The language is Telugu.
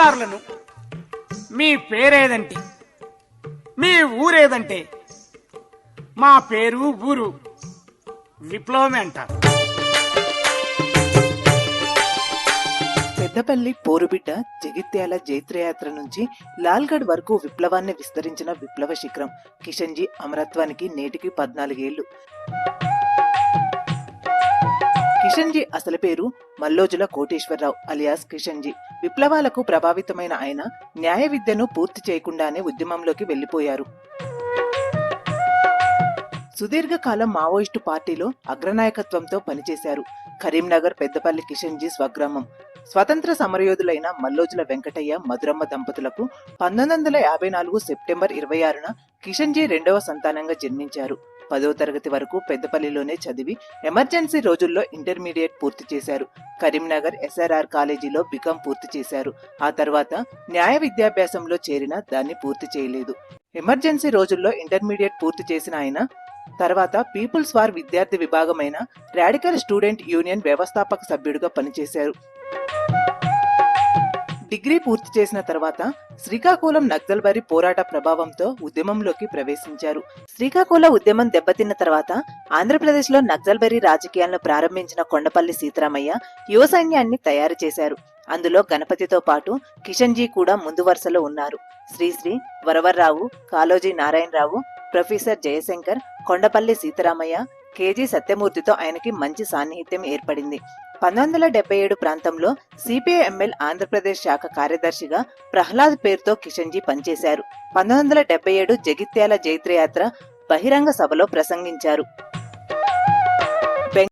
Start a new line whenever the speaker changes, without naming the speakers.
చిన్నారులను మీ పేరేదంటే మీ ఊరేదంటే మా పేరు ఊరు విప్లవమే అంటారు.
పెద్దపల్లి పోరుబిడ్డ జగిత్యాల జైత్రయాత్ర నుంచి లాల్గఢ్ వరకు విప్లవాన్ని విస్తరించిన విప్లవ శిఖరం కిషన్జీ అమరత్వానికి నేటికి పద్నాలుగేళ్ళు. కిషన్జీ అసలు పేరు మల్లోజుల కోటేశ్వరరావు అలియాస్ కిషన్జీ విప్లవాలకు ప్రభావితమైన ఆయన న్యాయ విద్యను పూర్తి చేయకుండానే ఉద్యమంలోకి వెళ్ళిపోయారు సుదీర్ఘకాలం మావోయిస్టు పార్టీలో అగ్రనాయకత్వంతో పనిచేశారు. కరీంనగర్ పెద్దపల్లి కిషన్జీ స్వగ్రామం. స్వతంత్ర సమరయోధులైన మల్లోజుల వెంకటయ్య మధురమ్మ దంపతులకు పంతొమ్మిది వందల యాభై నాలుగు సెప్టెంబర్ ఇరవై ఆరున కిషన్జీ రెండవ సంతానంగా జన్మించారు. పదో తరగతి వరకు పెద్దపల్లిలోనే చదివి ఎమర్జెన్సీ రోజుల్లో ఇంటర్మీడియట్ పూర్తి చేశారు. కరీంనగర్ ఎస్ఆర్ఆర్ కాలేజీలో బికాం పూర్తి చేశారు. ఆ తర్వాత న్యాయ విద్యాభ్యాసంలో చేరిన దాన్ని పూర్తి చేయలేదు. ఎమర్జెన్సీ రోజుల్లో ఇంటర్మీడియట్ పూర్తి చేసిన ఆయన తర్వాత పీపుల్స్ వార్ విద్యార్థి విభాగమైన రాడికల్ స్టూడెంట్ యూనియన్ వ్యవస్థాపక సభ్యుడిగా పనిచేశారు. డిగ్రీ పూర్తి చేసిన తర్వాత శ్రీకాకుళం నక్సల్బరి పోరాట ప్రభావంతో ఉద్యమంలోకి ప్రవేశించారు. శ్రీకాకుళం ఉద్యమం దెబ్బతిన్న తర్వాత ఆంధ్రప్రదేశ్లో నక్సల్బరి రాజకీయాలను ప్రారంభించిన కొండపల్లి సీతారామయ్య యువ సైన్యాన్ని తయారు చేశారు. అందులో గణపతితో పాటు కిషన్జీ కూడా ముందు వరుసలో ఉన్నారు. Sri Sri Varavararao Kaloji Narayanarao professor Jayashankar Kondapalli Seetharamaiah K G సత్యమూర్తితో ఆయనకి మంచి సాన్నిహిత్యం ఏర్పడింది. పంతొమ్మిది వందల డెబ్బై ఏడు ప్రాంతంలో సిపిఐఎంఎల్ ఆంధ్రప్రదేశ్ శాఖ కార్యదర్శిగా ప్రహ్లాద్ పేరుతో కిషన్జీ పనిచేశారు. పంతొమ్మిది వందల డెబ్బై ఏడు జగిత్యాల జైత్రయాత్ర బహిరంగ సభలో ప్రసంగించారు.